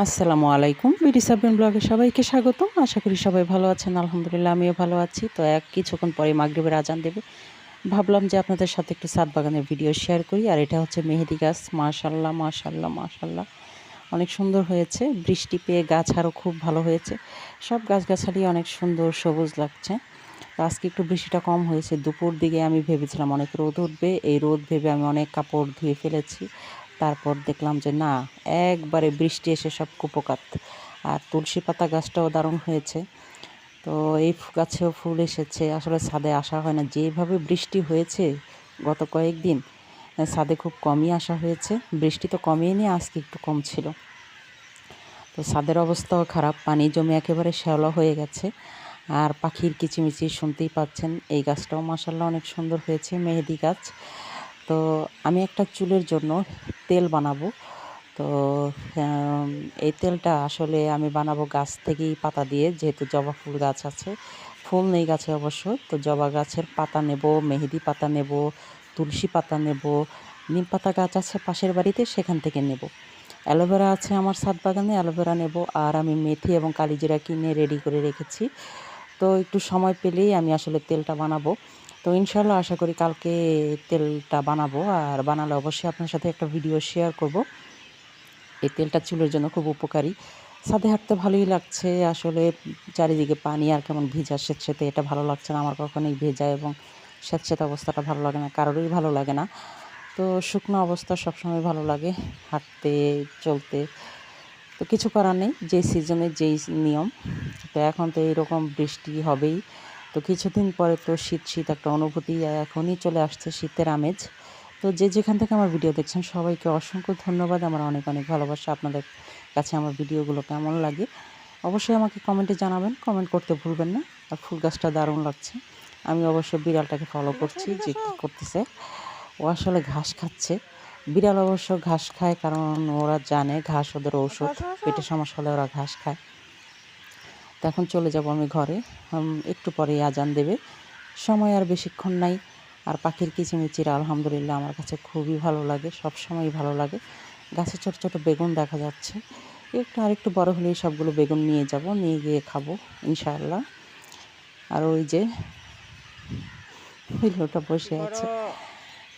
আসসালামু আলাইকুম। বিডি সাবিন ব্লগে সবাইকে স্বাগতম। আশা করি সবাই ভালো আছেন। আলহামদুলিল্লাহ, আমিও ভালো আছি। তো এক কিছুক্ষণ পরে মাগরিবের আজান দেবে। ভাবলাম যে আপনাদের সাথে একটু সাত বাগানের ভিডিও শেয়ার করি, আর এটা হচ্ছে মেহেদি গাছ। মাশাল্লাহ মাশাল্লাহ মাশাল্লাহ অনেক সুন্দর হয়েছে। বৃষ্টি পেয়ে গাছ আরও খুব ভালো হয়েছে। সব গাছগাছালি অনেক সুন্দর, সবুজ লাগছে। আজকে একটু বৃষ্টিটা কম হয়েছে। দুপুর দিকে আমি ভেবেছিলাম অনেক রোদ উঠবে। এই রোদ ভেবে আমি অনেক কাপড় ধুয়ে ফেলেছি। তারপর দেখলাম যে না, একবারে বৃষ্টি এসে সব কুপোকাত। আর তুলসী পাতা গাছটাও দারুণ হয়েছে। তো এই গাছেও ফুল এসেছে। আসলে ছাদে আসা হয় না। যেভাবে বৃষ্টি হয়েছে গত কয়েকদিন ছাদে খুব কমই আসা হয়েছে। বৃষ্টি তো কমেই আজকে একটু কম ছিল। তো ছাদের অবস্থাও খারাপ। পানি জমে একেবারে শ্যাওলা হয়ে গেছে। আর পাখির কিচিমিচি শুনতেই পাচ্ছেন। এই গাছটাও মাসাল্লাহ অনেক সুন্দর হয়েছে। মেহেদি গাছ। তো আমি একটা চুলের জন্য তেল বানাবো। তো এই তেলটা আসলে আমি বানাবো গাছ থেকেই পাতা দিয়ে, যেহেতু জবা ফুল গাছ আছে। ফুল নেই গাছে অবশ্য, তো জবা গাছের পাতা নেব, মেহেদি পাতা নেব, তুলসী পাতা নেব, নিম পাতা গাছ আছে পাশের বাড়িতে, সেখান থেকে নেব। অ্যালোভেরা আছে আমার ছাদ বাগানে, অ্যালোভেরা নেব, আর আমি মেথি এবং কালিজিরা কিনে রেডি করে রেখেছি। তো একটু সময় পেলেই আমি আসলে তেলটা বানাবো। তো ইনশাল্লাহ আশা করি কালকে তেলটা বানাবো। আর বানালে অবশ্যই আপনার সাথে একটা ভিডিও শেয়ার করব। এই তেলটা চুলের জন্য খুব উপকারী। সাথে হাঁটতে ভালোই লাগছে। আসলে চারিদিকে পানি আর কেমন ভিজা স্বেচ্ছেতে এটা ভালো লাগছে না। আমার কখনোই ভেজা এবং স্বেচ্ছেতে অবস্থাটা ভালো লাগে না। কারোরই ভালো লাগে না। তো শুকনো অবস্থা সবসময় ভালো লাগে হাঁটতে, চলতে। তো কিছু করার নেই। যে সিজনে যেই নিয়ম। তো এখন তো এইরকম বৃষ্টি হবেই। তো কিছুদিন পরে তো শীত শীত একটা অনুভূতি এখনই চলে আসছে শীতের আমেজ। তো যে যেখান থেকে আমার ভিডিও দেখছেন সবাইকে অসংখ্য ধন্যবাদ। আমার অনেক অনেক ভালোবাসা। আপনাদের কাছে আমার ভিডিওগুলো কেমন লাগে? অবশ্যই আমাকে কমেন্টে জানাবেন। কমেন্ট করতে ভুলবেন না। আর ফুল গাছটা দারুণ লাগছে। আমি অবশ্য বিড়ালটাকে ফলো করছি যে কী করতেছে। ও আসলে ঘাস খাচ্ছে। বিড়াল অবশ্য ঘাস খায় কারণ ওরা জানে ঘাস ওদের ঔষধ। পেটে সমস্যা হলে ওরা ঘাস খায়। তো এখন চলে যাব আমি ঘরে। একটু পরে আজান দেবে। সময় আর বেশিক্ষণ নাই। আর পাখির কিচিমিচির আলহামদুলিল্লাহ আমার কাছে খুবই ভালো লাগে সব সময় ভালো লাগে। গাছে ছোটো ছোটো বেগুন দেখা যাচ্ছে। একটু আর একটু বড় হলেই সবগুলো বেগুন নিয়ে যাব নিয়ে গিয়ে খাব ইনশাআল্লাহ। আর ওই যে ওইটা বসে আছে।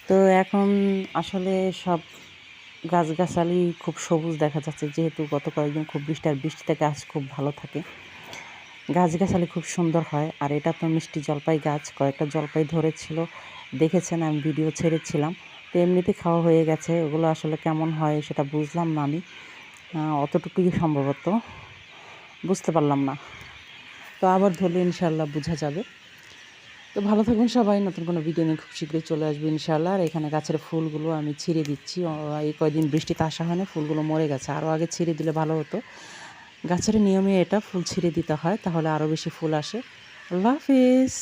তো এখন আসলে সব গাছগাছালি খুব সবুজ দেখা যাচ্ছে। যেহেতু গত কয়েকদিন খুব বৃষ্টি আর বৃষ্টিতে গাছ খুব ভালো থাকে। গাছগাছালি খুব সুন্দর হয়, আর এটা তো মিষ্টি জলপাই গাছ, কয়েকটা জলপাই ধরেছিল, দেখেছেন আমি, ভিডিও ছেড়েছিলাম। তো এমনিতে খাওয়া হয়ে গেছে, ওগুলো আসলে কেমন হয় সেটা বুঝলাম না আমি। অতটুকুই সম্ভবত, বুঝতে পারলাম না। তো আবার ধরলে ইনশাল্লাহ বোঝা যাবে। তো ভালো থাকবেন সবাই, নতুন কোনো ভিডিও নিয়ে খুব শীঘ্রই চলে আসবে ইনশাল্লাহ আর এখানে গাছের ফুলগুলো আমি ছিঁড়ে দিচ্ছি। এই কয়দিন বৃষ্টিতে আসা হয় না ফুলগুলো মরে গেছে। আরও আগে ছিঁড়ে দিলে ভালো হতো। গাছের নিয়মে এটা ফুল ছিঁড়ে দিতে হয় তাহলে আরও বেশি ফুল আসে। আল্লাহ হাফিজ।